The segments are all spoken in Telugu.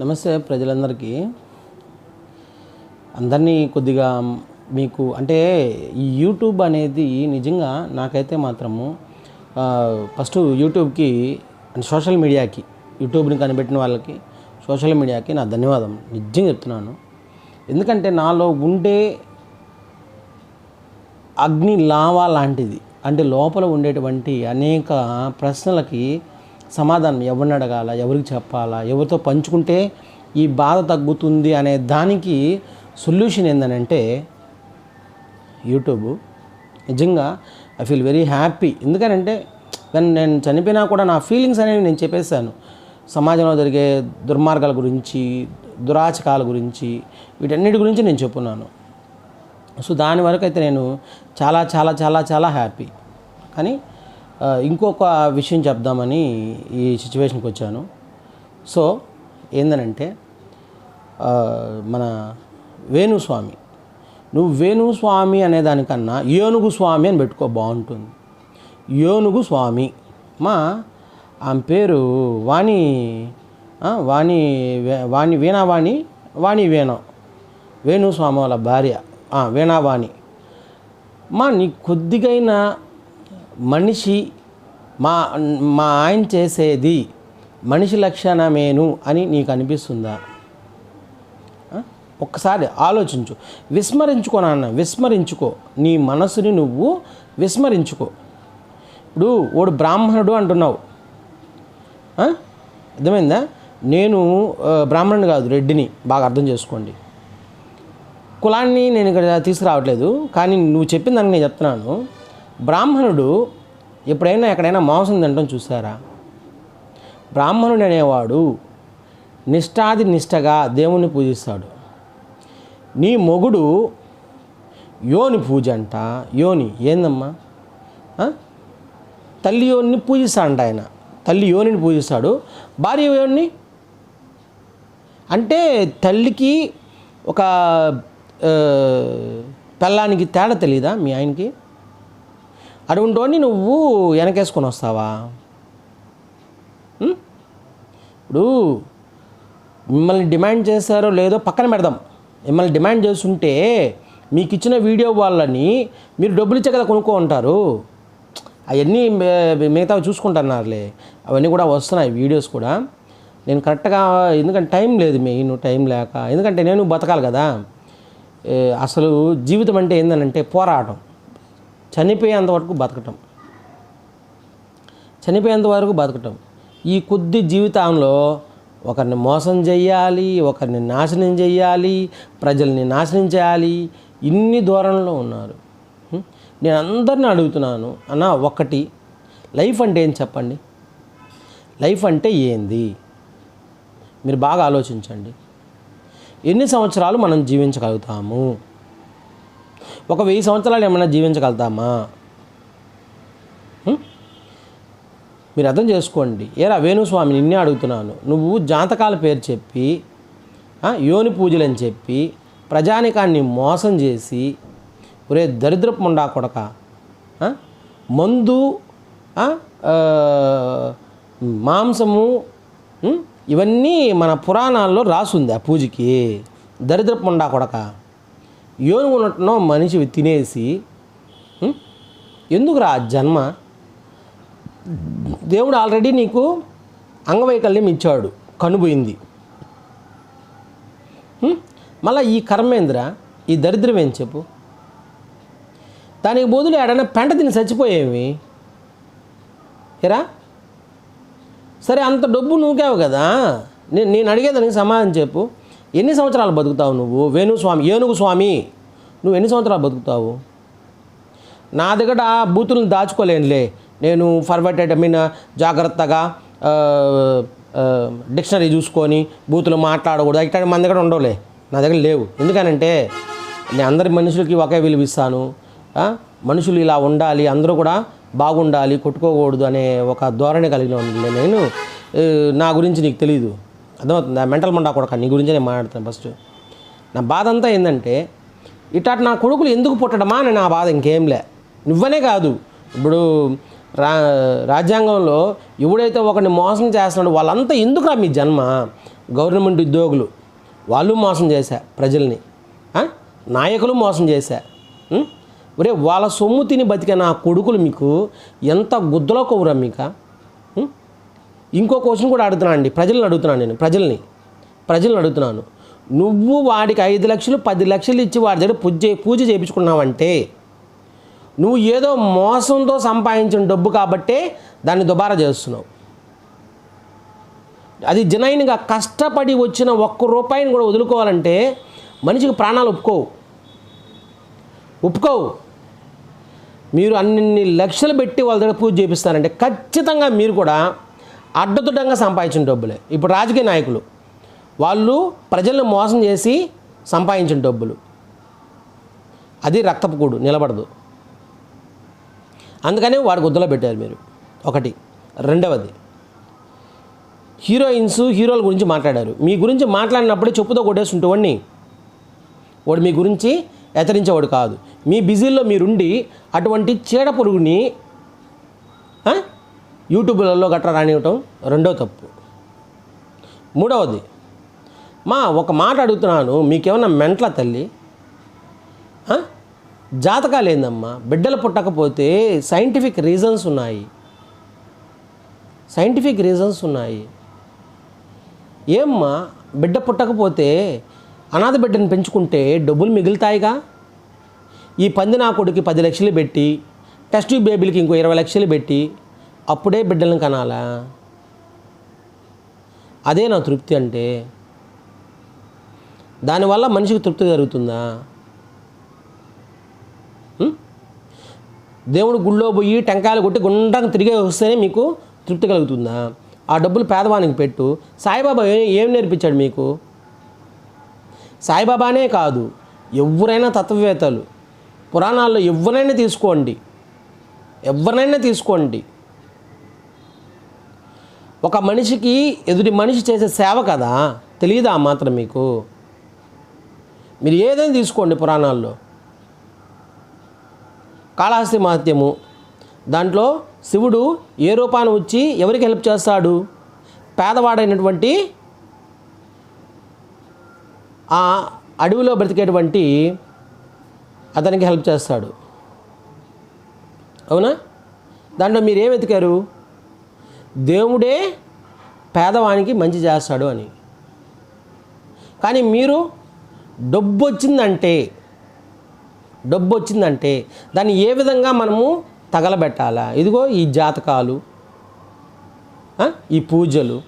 నమస్తే ప్రజలందరికీ. అందరినీ కొద్దిగా మీకు అంటే ఈ యూట్యూబ్ అనేది నిజంగా నాకైతే మాత్రము ఫస్ట్ యూట్యూబ్కి అంటే సోషల్ మీడియాకి యూట్యూబ్ని కనిపెట్టిన వాళ్ళకి సోషల్ మీడియాకి నా ధన్యవాదం. నిజంగా చెప్తున్నాను. ఎందుకంటే నాలో ఉండే అగ్ని లావా లాంటిది. అంటే లోపల ఉండేటువంటి అనేక ప్రశ్నలకి సమాధానం ఎవరిని అడగాల ఎవరికి చెప్పాలా ఎవరితో పంచుకుంటే ఈ బాధ తగ్గుతుంది అనే దానికి సొల్యూషన్ ఏంటనంటే యూట్యూబ్. నిజంగా ఐ ఫీల్ వెరీ హ్యాపీ. ఎందుకనంటే దాన్ని నేను చనిపోయినా కూడా నా ఫీలింగ్స్ అనేవి నేను చెప్పేశాను. సమాజంలో జరిగే దుర్మార్గాల గురించి దురాచకాల గురించి వీటన్నిటి గురించి నేను చెప్పున్నాను. సో దాని వరకు అయితే నేను చాలా చాలా చాలా చాలా హ్యాపీ. కానీ ఇంకొక విషయం చెప్దామని ఈ సిచ్యువేషన్కి వచ్చాను. సో ఏందనంటే మన వేణుస్వామి నువ్వు వేణుస్వామి అనే దానికన్నా ఏనుగు స్వామి అని పెట్టుకో బాగుంటుంది. ఏనుగు స్వామి మా ఆమె పేరు వాణి వాణి వాణి వీణావాణి వాణి వేణ. వేణుస్వామి వాళ్ళ భార్య వీణావాణి. మా నీ కొద్దిగైన మనిషి మా మా ఆయన చేసేది మనిషి లక్షణమేను అని నీకు అనిపిస్తుందా? ఒక్కసారి ఆలోచించు. విస్మరించుకో నాన్న విస్మరించుకో. నీ మనసుని నువ్వు విస్మరించుకో. ఇప్పుడు వాడు బ్రాహ్మణుడు అంటున్నావు. అర్థమైందా? నేను బ్రాహ్మణుడు కాదు రెడ్డిని. బాగా అర్థం చేసుకోండి. కులాన్ని నేను ఇక్కడ తీసుకురావట్లేదు కానీ నువ్వు చెప్పిన దానికి నేను చెప్తున్నాను. బ్రాహ్మణుడు ఎప్పుడైనా ఎక్కడైనా మాంసం తినడం చూసారా బ్రాహ్మణుడు అనేవాడు నిష్ఠాది నిష్టగా దేవుణ్ణి పూజిస్తాడు. నీ మొగుడు యోని పూజ అంట యోని ఏందమ్మా? తల్లి యోనిని పూజిస్తాడంట ఆయన తల్లి యోనిని పూజిస్తాడు. భార్య యోని అంటే తల్లికి ఒక పెళ్ళానికి తేడా తెలీదా మీ ఆయనకి? అటువంటివన్నీ నువ్వు వెనకేసుకొని వస్తావా? ఇప్పుడు మిమ్మల్ని డిమాండ్ చేశారో లేదో పక్కన పెడదాం. మిమ్మల్ని డిమాండ్ చేస్తుంటే మీకు ఇచ్చిన వీడియో వాళ్ళని మీరు డబ్బులు ఇచ్చే కదా కొనుక్కో ఉంటారు అవన్నీ మిగతా చూసుకుంటున్నారులే. అవన్నీ కూడా వస్తున్నాయి వీడియోస్ కూడా. నేను కరెక్ట్గా ఎందుకంటే టైం లేదు మెయిన్ టైం లేక. ఎందుకంటే నేను బతకాలి కదా. అసలు జీవితం అంటే ఏంటంటే పోరాటం. చనిపోయేంత వరకు బతకటం. చనిపోయేంత వరకు బతకటం. ఈ కొద్ది జీవితంలో ఒకరిని మోసం చేయాలి ఒకరిని నాశనం చేయాలి ప్రజల్ని నాశనం చేయాలి ఇన్ని ధోరణిలో ఉన్నారు. నేను అందరిని అడుగుతున్నాను అన్న ఒకటి లైఫ్ అంటే ఏం చెప్పండి? లైఫ్ అంటే ఏంది? మీరు బాగా ఆలోచించండి. ఎన్ని సంవత్సరాలు మనం జీవించగలుగుతాము? ఒక వెయ్యి సంవత్సరాలు ఏమైనా జీవించగలుగుతామా? మీరు అర్థం చేసుకోండి. ఏరా వేణుస్వామి నిన్నే అడుగుతున్నాను. నువ్వు జాతకాల పేరు చెప్పి యోని పూజలు అని చెప్పి ప్రజానికాన్ని మోసం చేసి ఒరే దరిద్రపు ఉండా కొడక మందు మాంసము ఇవన్నీ మన పురాణాల్లో రాసుంది ఆ పూజకి. దరిద్రపు ఉండా కొడక. యోని ఉన్నట్టునో మనిషి తినేసి ఎందుకురా ఆ జన్మ? దేవుడు ఆల్రెడీ నీకు అంగవైకల్యం ఇచ్చాడు కనుబోయింది. మళ్ళీ ఈ కర్మేంద్ర ఈ దరిద్రం ఏం చెప్పు? దానికి బదులు ఏడైనా పెంట తిని చచ్చిపోయేవి ఇరా సరే అంత డబ్బు నువ్వుకావు కదా. నేను నేను అడిగేదానికి సమాధానం చెప్పు. ఎన్ని సంవత్సరాలు బతుకుతావు నువ్వు? వేణుస్వామి ఏనుగు స్వామి. నువ్వు ఎన్ని సంవత్సరాలు బతుకుతావు? నా దగ్గర బూతులను దాచుకోలేనులే. నేను ఫర్వర్టెడ్ ఐ మీన్ జాగ్రత్తగా డిక్షనరీ చూసుకొని బూతులు మాట్లాడకూడదు. ఇట్లాంటి మన దగ్గర ఉండవులే. నా దగ్గర లేవు. ఎందుకనంటే నేను అందరి మనుషులకి ఒకే విలువ ఇస్తాను. మనుషులు ఇలా ఉండాలి అందరూ కూడా బాగుండాలి కొట్టుకోకూడదు అనే ఒక ధోరణి కలిగిన నేను. నా గురించి నీకు తెలియదు అర్థమవుతుందా? మెంటల్ మండా కొడక నీ గురించి నేను మాట్లాడుతాను ఫస్ట్ నా బాధ అంతా ఏంటంటే ఇట్లా నా కొడుకులు ఎందుకు పుట్టడమా అని నా బాధ ఇంకేంలే నువ్వనే కాదు. ఇప్పుడు రా రాజ్యాంగంలో ఎవడైతే ఒకరిని మోసం చేస్తున్నాడు వాళ్ళంతా ఎందుకురా మీ జన్మ? గవర్నమెంట్ ఉద్యోగులు. వాళ్ళు మోసం చేశా ప్రజల్ని. నాయకులు మోసం చేశా. ఒరే వాళ్ళ సొమ్ము తిని బతికే నా కొడుకులు మీకు ఎంత గుద్దలో కొవ్వురా మీక? ఇంకో క్వశ్చన్ కూడా అడుగుతున్నాను అండి. ప్రజలను అడుగుతున్నాను నేను ప్రజల్ని. ప్రజల్ని అడుగుతున్నాను. నువ్వు వాడికి ఐదు లక్షలు పది లక్షలు ఇచ్చి వాడి దగ్గర పూజ పూజ చేయించుకున్నావంటే నువ్వు ఏదో మోసంతో సంపాదించిన డబ్బు కాబట్టే దాన్ని దుబారా చేస్తున్నావు. అది జనైన్గా కష్టపడి వచ్చిన ఒక్క రూపాయిని కూడా వదులుకోవాలంటే మనిషికి ప్రాణాలు ఒప్పుకోవు. ఒప్పుకోవు. మీరు అన్ని లక్షలు పెట్టి వాళ్ళ దగ్గర పూజ చేపిస్తారంటే ఖచ్చితంగా మీరు కూడా అడ్డదుడ్డంగా సంపాదించిన డబ్బులే. ఇప్పుడు రాజకీయ నాయకులు వాళ్ళు ప్రజలను మోసం చేసి సంపాదించిన డబ్బులు. అది రక్తపుకూడు నిలబడదు. అందుకనే వాడి గుద్దలో పెట్టారు మీరు. ఒకటి. రెండవది హీరోయిన్స్ హీరోల గురించి మాట్లాడారు. మీ గురించి మాట్లాడినప్పుడే చెప్పుతో కొట్టేస్తుంటేవాడిని వాడు మీ గురించి హెచ్చరించేవాడు కాదు. మీ బిజీల్లో మీరుండి అటువంటి చీడ పురుగుని యూట్యూబ్లలో గట్రా రానివ్వటం రెండో తప్పు. మూడవది మా ఒక మాట అడుగుతున్నాను మీకేమన్నా మెంట్ల తల్లి? జాతకాలేందమ్మా జాతకాలు ఏందమ్మా? బిడ్డలు పుట్టకపోతే సైంటిఫిక్ రీజన్స్ ఉన్నాయి. సైంటిఫిక్ రీజన్స్ ఉన్నాయి. ఏమ్మా? బిడ్డ పుట్టకపోతే అనాథ బిడ్డను పెంచుకుంటే డబ్బులు మిగులుతాయిగా? ఈ పంది నాకొడికి పది లక్షలు పెట్టి టెస్ట్ బేబీలకి ఇంకో ఇరవై లక్షలు పెట్టి అప్పుడే బిడ్డలను కనాలా? అదే నా తృప్తి అంటే దానివల్ల మనిషికి తృప్తి జరుగుతుందా? దేవుడు గుళ్ళో పోయి టెంకాయలు కొట్టి గుండ్రంగా తిరిగి వస్తేనే మీకు తృప్తి కలుగుతుందా? ఆ డబ్బులు పేదవానికి పెట్టు. సాయిబాబా ఏ- ఏం నేర్పించాడు మీకు? సాయిబాబానే కాదు ఎవరైనా తత్వవేత్తలు. పురాణాల్లో ఎవరైనా తీసుకోండి. ఎవరినైనా తీసుకోండి. ఒక మనిషికి ఎదుటి మనిషి చేసే సేవ కదా? తెలియదా మాత్రం మీకు? మీరు ఏదైనా తీసుకోండి పురాణాల్లో. కాళహస్తి మహత్యము. దాంట్లో శివుడు ఏ రూపాన వచ్చి ఎవరికి హెల్ప్ చేస్తాడు? పేదవాడైనటువంటి ఆ అడవిలో బ్రతికేటువంటి అతనికి హెల్ప్ చేస్తాడు. అవునా? దాంట్లో మీరు ఏం వెతికారు? దేవుడే పేదవానికి మంచి చేస్తాడు అని. కానీ మీరు డబ్బు వచ్చిందంటే డబ్బు వచ్చిందంటే దాన్ని ఏ విధంగా మనము తగలబెట్టాలా? ఇదిగో ఈ జాతకాలు ఈ పూజలు.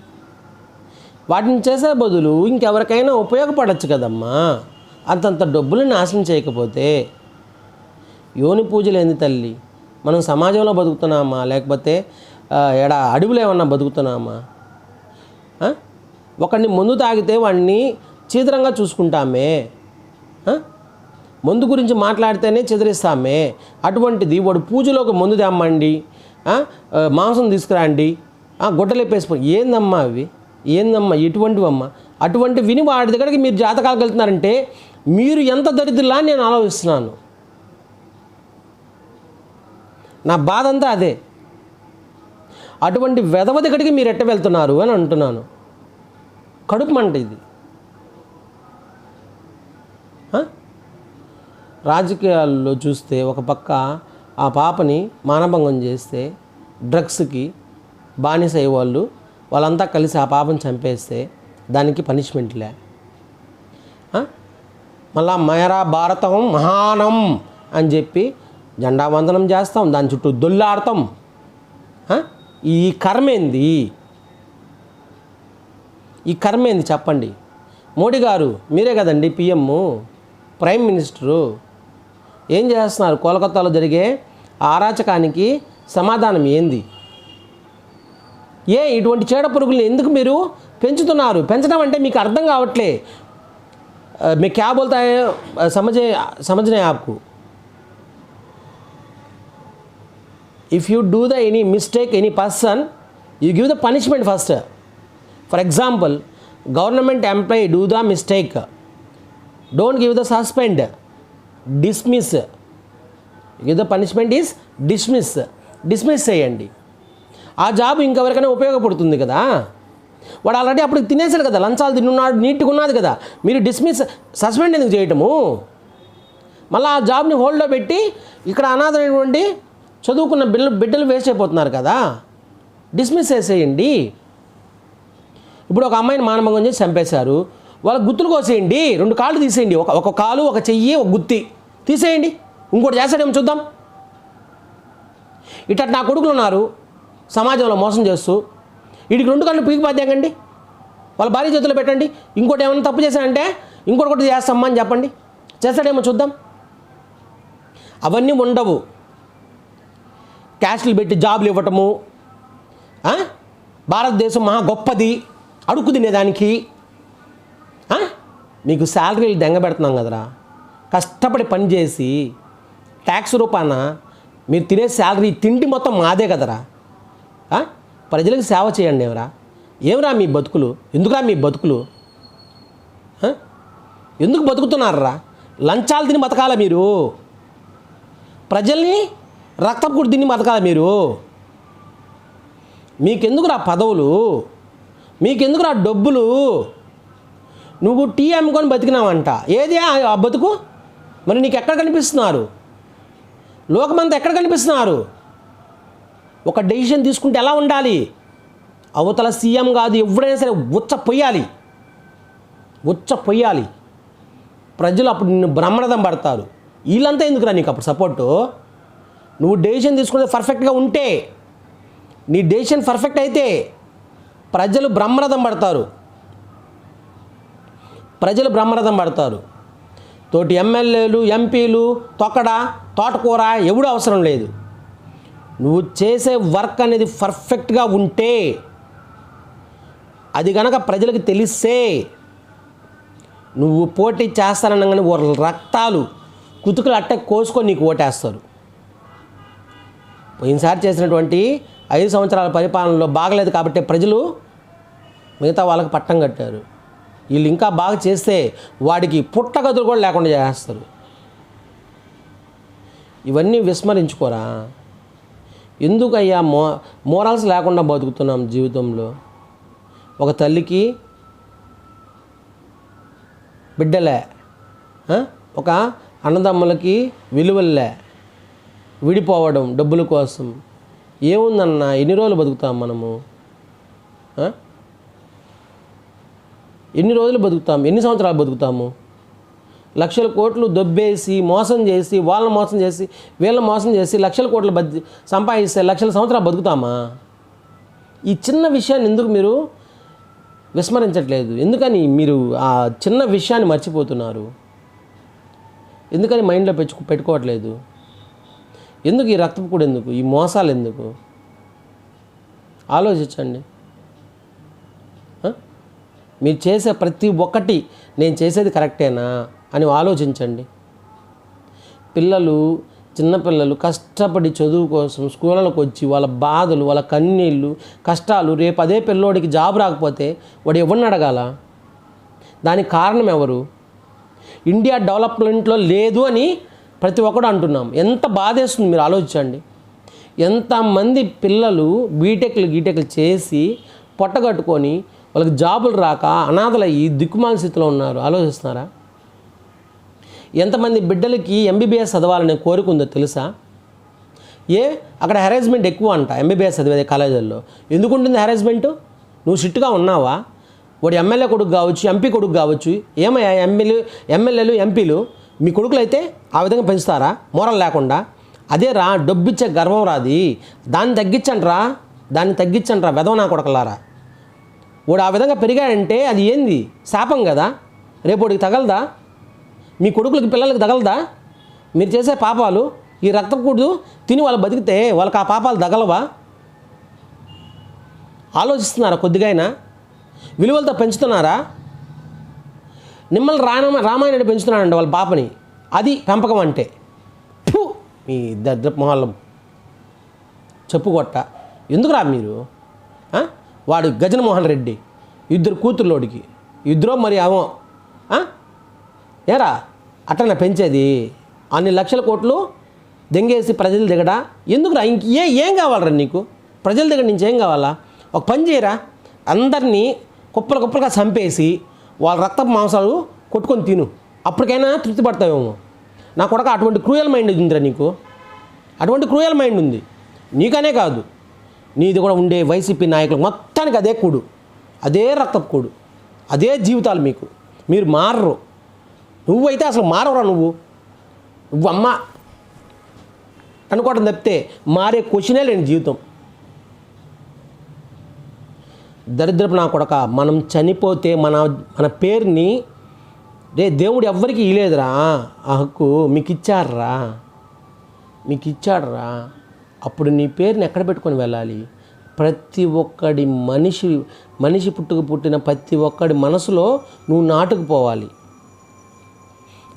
వాటిని చేసే బదులు ఇంకెవరికైనా ఉపయోగపడచ్చు కదమ్మా. అంతంత డబ్బులు నాశనం చేయకపోతే యోని పూజలు ఏంది తల్లి? మనం సమాజంలో బతుకుతున్నామా? లేకపోతే ఎడ అడవులు ఏమన్నా బతుకుతున్నామా ఒకడిని మందు తాగితే వాడిని చీదరంగా చూసుకుంటామే. మందు గురించి మాట్లాడితేనే చెదిరిస్తామే. అటువంటిది వాడు పూజలోకి మందు తెమ్మండి మాంసం తీసుకురండి ఆ, గుడ్డలేపేసిపో ఏందమ్మా అవి? ఏందమ్మా ఎటువంటివమ్మా? అటువంటి విని వాడి దగ్గరికి మీరు జాతకాలు వెళ్తున్నారంటే మీరు ఎంత దరిద్రులా అని నేను ఆలోచిస్తున్నాను. నా బాధ అంతా అదే. అటువంటి వెధవ దగ్గరికి మీరు ఎట్ట వెళ్తున్నారు అని అంటున్నాను. కడుపు మంట ఇది. రాజకీయాల్లో చూస్తే ఒక పక్క ఆ పాపని మానభంగం చేస్తే డ్రగ్స్కి బానిస అయ్యే వాళ్ళు వాళ్ళంతా కలిసి ఆ పాపని చంపేస్తే దానికి పనిష్మెంట్లే. మళ్ళా మయరా భారతం మహానం అని చెప్పి జెండా వందనం చేస్తాం దాని చుట్టూ దొల్లాడతాం. ఈ కర్మ ఏంది? ఈ కర్మ ఏంది చెప్పండి. మోడీ గారు మీరే కదండి పిఎం ప్రైమ్ మినిస్టరు. ఏం చేస్తున్నారు? కోలకత్తాలో జరిగే ఆరాచకానికి సమాధానం ఏంది? ఏ ఇటువంటి చీడ పురుగుల్ని ఎందుకు మీరు పెంచుతున్నారు? పెంచడం అంటే మీకు అర్థం కావట్లే. మీ క్యాబ్ బోల్తా సమజ సమజనే ఆప్కు if you do the any mistake any person you give the punishment first for example government employee do the mistake don't give the suspend dismiss give the punishment is dismiss dismiss చేయండి. ఆ జాబ్ ఇంకెవరికైనా ఉపయోగపడుతుంది కదా? వాడు ఆల్రెడీ అప్పుడు తినేశాడు కదా లంచాలు తిన్నున్నాడు నీట్గా ఉన్నది కదా. మీరు డిస్మిస్ సస్పెండ్ ఎందుకు చేయటము? మళ్ళీ ఆ జాబ్ని హోల్డ్లో పెట్టి ఇక్కడ అనాథమైనటువంటి చదువుకున్న బిడ్డలు బిడ్డలు వేస్ట్ అయిపోతున్నారు కదా. డిస్మిస్ చేసేయండి. ఇప్పుడు ఒక అమ్మాయిని మానభంగం చేసి చంపేశారు. వాళ్ళ గుత్తులు కోసేయండి. రెండు కాళ్ళు తీసేయండి. ఒక ఒక కాలు ఒక చెయ్యి ఒక గుత్తి. తీసేయండి. ఇంకోటి చేస్తాడేమో చూద్దాం. ఇట్ట నా కొడుకులు ఉన్నారు. సమాజంలో మోసం చేస్తూ. వీడికి రెండు కళ్ళు పీకి బాధ్యండి వాళ్ళ భార్య చేతులు పెట్టండి. ఇంకోటి ఏమైనా తప్పు చేశాడంటే ఇంకోటి కూడా చేస్తామ్మా అని చెప్పండి. చేస్తాడేమో చూద్దాం. అవన్నీ ఉండవు. క్యాస్ట్లు పెట్టి జాబులు ఇవ్వటము భారతదేశం మహా గొప్పది. అడుక్కు తినేదానికి మీకు శాలరీలు దెంగబెడుతున్నాం కదరా. కష్టపడి పని చేసి ట్యాక్స్ రూపాన మీరు తినే శాలరీ తిండి మొత్తం మాదే కదరా. ప్రజలకు సేవ చేయండి ఎవరా. ఏమరా మీ బతుకులు? ఎందుకురా మీ బతుకులు? ఎందుకు బతుకుతున్నారా లంచాలు తిని బతకాల మీరు? ప్రజల్ని రక్తం కూడా తిని బతకాలి మీరు. మీకెందుకురా పదవులు? మీకెందుకురా డబ్బులు? నువ్వు టీ అమ్ముకొని బతికినావంట. ఏది ఆ ఆ బతుకు? మరి నీకు ఎక్కడ కనిపిస్తున్నారు? లోకమంతా ఎక్కడ కనిపిస్తున్నారు? ఒక డెసిషన్ తీసుకుంటే ఎలా ఉండాలి? అవతల సీఎం కాదు ఎవడైనా సరే ఉచ్చ పొయ్యాలి. ఉచ్చ పొయ్యాలి. ప్రజలు అప్పుడు నిన్ను బ్రహ్మరథం పడతారు. వీళ్ళంతా ఎందుకురా నీకు అప్పుడు సపోర్టు? నువ్వు డెసిషన్ తీసుకునేది పర్ఫెక్ట్గా ఉంటే నీ డెసిషన్ పర్ఫెక్ట్ అయితే ప్రజలు బ్రహ్మరథం పడతారు. ప్రజలు బ్రహ్మరథం పడతారు. తోటి ఎమ్మెల్యేలు ఎంపీలు తొక్కడ తోటకూర ఎవడూ అవసరం లేదు. నువ్వు చేసే వర్క్ అనేది పర్ఫెక్ట్గా ఉంటే అది కనుక ప్రజలకు తెలిస్తే నువ్వు పోటీ చేస్తాననగానే వాళ్ళ రక్తాలు కుతుకులు అట్ట కోసుకొని నీకు ఓటేస్తారు. పోయినసారి చేసినటువంటి ఐదు సంవత్సరాల పరిపాలనలో బాగలేదు కాబట్టి ప్రజలు మిగతా వాళ్ళకి పట్టం కట్టారు. వీళ్ళు ఇంకా బాగా చేస్తే వాడికి పుట్టగదులు కూడా లేకుండా చేస్తారు ఇవన్నీ విస్మరించుకోరా? ఎందుకయ్యా మో మోరల్స్ లేకుండా బతుకుతున్నాం జీవితంలో? ఒక తల్లికి బిడ్డలే ఒక అన్నదమ్ములకి విలువలే. విడిపోవడం డబ్బుల కోసం. ఏముందన్నా? ఎన్ని రోజులు బతుకుతాం మనము? ఎన్ని రోజులు బతుకుతాం? ఎన్ని సంవత్సరాలు బతుకుతాము? లక్షల కోట్లు దొబ్బేసి మోసం చేసి వాళ్ళని మోసం చేసి వీళ్ళని మోసం చేసి లక్షల కోట్లు బతి సంపాదిస్తే లక్షల సంవత్సరాలు బతుకుతామా? ఈ చిన్న విషయాన్ని ఎందుకు మీరు విస్మరించట్లేదు? ఎందుకని మీరు ఆ చిన్న విషయాన్ని మర్చిపోతున్నారు? ఎందుకని మైండ్లో పెంచు పెట్టుకోవట్లేదు? ఎందుకు ఈ రక్తపు కూడా ఎందుకు? ఈ మోసాలు ఎందుకు? ఆలోచించండి. మీరు చేసే ప్రతి ఒక్కటి నేను చేసేది కరెక్టేనా అని ఆలోచించండి. పిల్లలు చిన్నపిల్లలు కష్టపడి చదువు కోసం స్కూళ్ళకు వచ్చి వాళ్ళ బాధలు వాళ్ళ కన్నీళ్ళు కష్టాలు రేపు అదే పిల్లోడికి జాబ్ రాకపోతే వాడు ఎవరిని అడగాల? దానికి కారణం ఎవరు? ఇండియా డెవలప్మెంట్లో లేదు అని ప్రతి ఒక్కడు అంటున్నాం. ఎంత బాధేస్తుంది మీరు ఆలోచించండి. ఎంతమంది పిల్లలు బీటెక్లు గీటెక్లు చేసి పొట్టగట్టుకొని వాళ్ళకి జాబులు రాక అనాథలయ్యి దిక్కుమాల స్థితిలో ఉన్నారు. ఆలోచిస్తున్నారా? ఎంతమంది బిడ్డలకి ఎంబీబీఎస్ చదవాలనే కోరిక ఉందో తెలుసా? ఏ? అక్కడ హెరాస్మెంట్ ఎక్కువ అంట ఎంబీబీఎస్ చదివేది కాలేజీల్లో. ఎందుకు ఉంటుంది హెరాస్మెంట్? నువ్వు సిట్టుగా ఉన్నావా? వాడు ఎమ్మెల్యే కొడుకు కావచ్చు ఎంపీ కొడుకు కావచ్చు. ఏమయ్యా? ఎమ్మెల్యే ఎమ్మెల్యేలు ఎంపీలు మీ కొడుకులు అయితే ఆ విధంగా పెంచుతారా? మోరల్ లేకుండా? అదే రా డబ్బిచ్చే గర్వం రాది. దాన్ని తగ్గించండి రా. దాన్ని తగ్గించండి రా వెదవ నా కొడకలారా. వాడు ఆ విధంగా పెరిగాడంటే అది ఏంది? శాపం కదా. రేపు వాడికి తగలదా? మీ కొడుకులకి పిల్లలకి తగలదా? మీరు చేసే పాపాలు ఈ రక్తకూడదు తిని వాళ్ళు బతికితే వాళ్ళకి ఆ పాపాలు తగలవా? ఆలోచిస్తున్నారా కొద్దిగైనా విలువలతో పెంచుతున్నారా? నిమ్మల్ని రామ రామాయణుడు పెంచుతున్నాడండి వాళ్ళ పాపని. అది పెంపకం అంటే. ఫు, మీ దరిద్ర మొహాలం చెప్పుకొట్ట ఎందుకురా మీరు? వాడు గజనమోహన్ రెడ్డి. ఇద్దరు కూతుర్లోడికి. ఇద్దరో మరి అవో ఏరా? అట్లనే పెంచేది. అన్ని లక్షల కోట్లు దెంగేసి ప్రజలు దిగడా? ఎందుకురా? ఇంక ఏ ఏం కావాలరా నీకు? ప్రజల దగ్గర నుంచి ఏం కావాలా? ఒక పని చేయరా? అందరినీ కుప్పలు కుప్పలుగా చంపేసి వాళ్ళ రక్తపు మాంసాలు కొట్టుకొని తిను. అప్పటికైనా తృప్తి పడతావేమో. నా కొడక అటువంటి క్రూయల్ మైండ్ ఉందిరా నీకు? అటువంటి క్రూయల్ మైండ్ ఉంది. నీకనే కాదు. నీది కూడా ఉండే వైసీపీ నాయకులు మొత్తానికి అదే కూడు. అదే రక్తపు కూడు. అదే జీవితాలు మీకు. మీరు మారరు. నువ్వైతే అసలు మారవరా నువ్వు? నువ్వు అమ్మ అనుకోవడం తప్పితే మారే క్వశ్చనే లేని జీవితం. దరిద్రపు నా కొడక మనం చనిపోతే మన మన పేరుని రే దేవుడు ఎవ్వరికి ఇలేదురా ఆ హక్కు మీకు ఇచ్చాడురా మీకు ఇచ్చాడురా అప్పుడు నీ పేరుని ఎక్కడ పెట్టుకొని వెళ్ళాలి? ప్రతి ఒక్కడి మనిషి మనిషి పుట్టుకు పుట్టిన ప్రతి ఒక్కడి మనసులో నువ్వు నాటుకుపోవాలి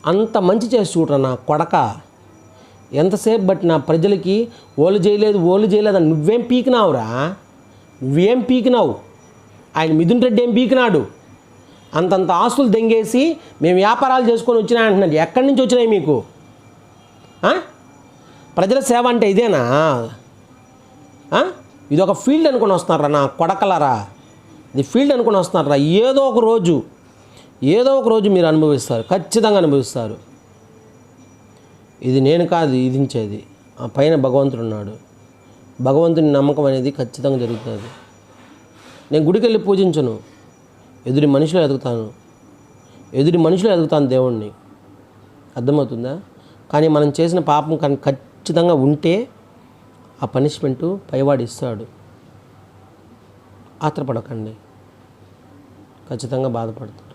అంత మంచి చేసి చూడరా నా కొడక. ఎంతసేపు బట్టి నా ప్రజలకి ఓళ్ళు చేయలేదు ఓళ్ళు చేయలేదు అని నువ్వేం పీకినావురా? నువ్వేం పీకినావు? ఆయన మిథున్ రెడ్డి ఏం పీకినాడు? అంతంత ఆస్తులు దెంగేసి మేము వ్యాపారాలు చేసుకొని వచ్చినా అంటున్నాడు. ఎక్కడి నుంచి వచ్చినాయి మీకు? ప్రజల సేవ అంటే ఇదేనా? ఇది ఒక ఫీల్డ్ అనుకుని వస్తున్నారా నా కొడకలరా? ఇది ఫీల్డ్ అనుకుని వస్తున్నారా? ఏదో ఒక రోజు ఏదో ఒక రోజు మీరు అనుభవిస్తారు. ఖచ్చితంగా అనుభవిస్తారు. ఇది నేను కాదు విధించేది ఆ పైన భగవంతుడు ఉన్నాడు. భగవంతుని నమ్మకం అనేది ఖచ్చితంగా జరుగుతుంది. నేను గుడికి వెళ్ళి పూజించను. ఎదుటి మనిషిలో ఎదుగుతాను. ఎదుటి మనుషులు ఎదుగుతాను దేవుణ్ణి. అర్థమవుతుందా? కానీ మనం చేసిన పాపం కానీ ఖచ్చితంగా ఉంటే ఆ పనిష్మెంటు పైవాడు ఇస్తాడు. ఆత్రపడకండి. ఖచ్చితంగా బాధపడతాం.